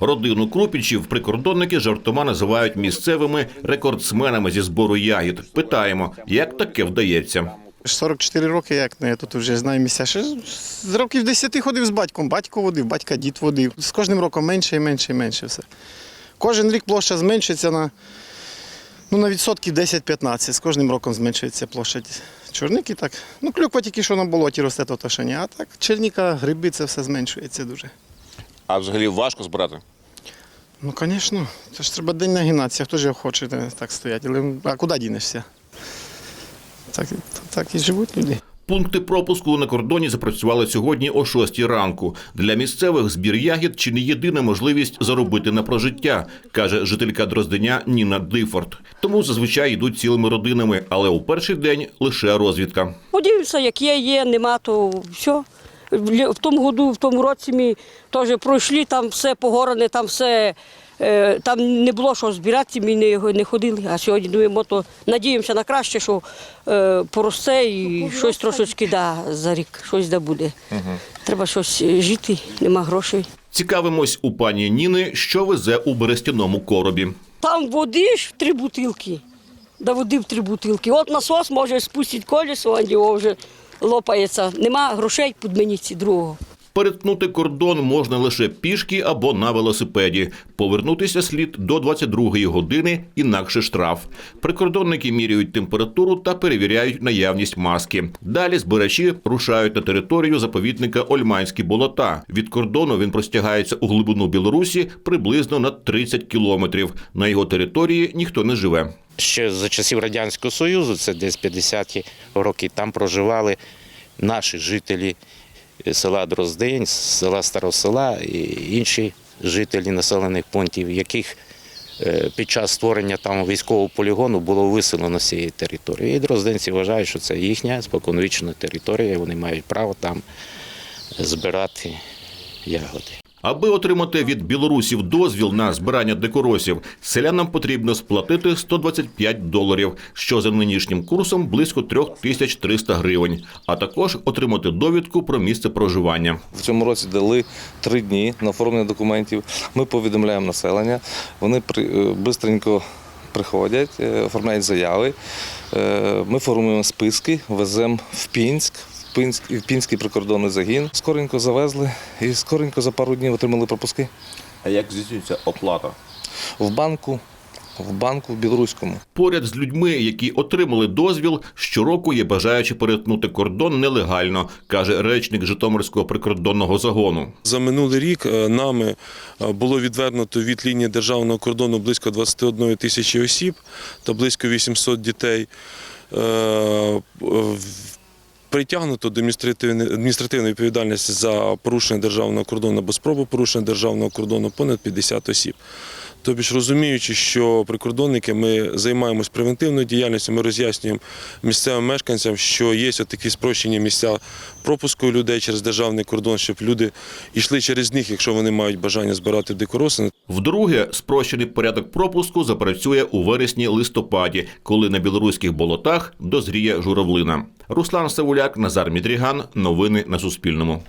Родину Крупічів прикордонники жартома називають місцевими рекордсменами зі збору ягід. Питаємо, як таке вдається. 44 роки, як не тут вже знаю місця. Ще з років 10 ходив з батьком. Батько водив, батька дід водив. З кожним роком менше і менше і менше все. Кожен рік площа зменшується на, ну, на відсотків 10-15. З кожним роком зменшується площа чорники. Так. Ну, клюква тільки що на болоті росте, то, то що ні. А так черніка, гриби, це все зменшується дуже. А взагалі важко збирати? Ну, звісно, це ж треба день нагинатися, хто ж його хоче так стояти. Але, а куди дінешся? Так, так і живуть люди. Пункти пропуску на кордоні запрацювали сьогодні о 6 ранку. Для місцевих збір ягід чи не єдина можливість заробити на прожиття, каже жителька Дрозденя Ніна Дифорт. Тому зазвичай йдуть цілими родинами, але у перший день лише розвідка. Подивимося, як є, є, нема, то все. В тому году, в тому році ми теж пройшли, там все погорене, там все, е, там не було що збирати, ми не, не ходили. А сьогодні думаємо, то надіємося на краще, що е, поросте і щось трошечки да, за рік, щось да буде. Треба щось е, жити, нема грошей. Цікавимось у пані Ніни, що везе у берестяному коробі. Там води ж в три бутилки. Да води в три бутилки. От насос може спустити колесо, а його вже лопається. Нема грошей під другого. Перетнути кордон можна лише пішки або на велосипеді. Повернутися слід до 22-ї години, інакше штраф. Прикордонники міряють температуру та перевіряють наявність маски. Далі збирачі рушають на територію заповідника Ольманські болота. Від кордону він простягається у глибину Білорусі приблизно на 30 кілометрів. На його території ніхто не живе. Ще за часів Радянського Союзу, це десь 50-ті роки, там проживали наші жителі села Дроздень, села Старосела і інші жителі населених пунктів, яких е, під час створення там військового полігону було виселено з цієї території. І дрозденці вважають, що це їхня споконвічна територія, вони мають право там збирати ягоди. Аби отримати від білорусів дозвіл на збирання дикоросів, селянам потрібно сплатити 125 доларів, що за нинішнім курсом близько 3300 гривень, а також отримати довідку про місце проживання. В цьому році дали три дні на оформлення документів. Ми повідомляємо населення. Вони при, е, бистренько приходять, е, оформляють заяви. Е, Ми формуємо списки, веземо в Пінськ. Пінський прикордонний загін. Скоренько завезли і скоренько за пару днів отримали пропуски. А як здійснюється оплата? В банку, в банку в білоруському. Поряд з людьми, які отримали дозвіл, щороку є бажаючі перетнути кордон нелегально, каже речник Житомирського прикордонного загону. За минулий рік е, нами е, було відвернуто від лінії державного кордону близько 21 тисячі осіб та близько 800 дітей. Притягнуто до адміністративної відповідальності за порушення державного кордону або спробу порушення державного кордону понад 50 осіб. Тобі ж розуміючи, що прикордонники ми займаємось превентивною діяльністю, ми роз'яснюємо місцевим мешканцям, що є такі спрощені місця пропуску людей через державний кордон, щоб люди йшли через них, якщо вони мають бажання збирати дикороси. Вдруге, спрощений порядок пропуску запрацює у вересні-листопаді, коли на білоруських болотах дозріє журавлина. Руслан Савуляк, Назар Мідріган. Новини на Суспільному.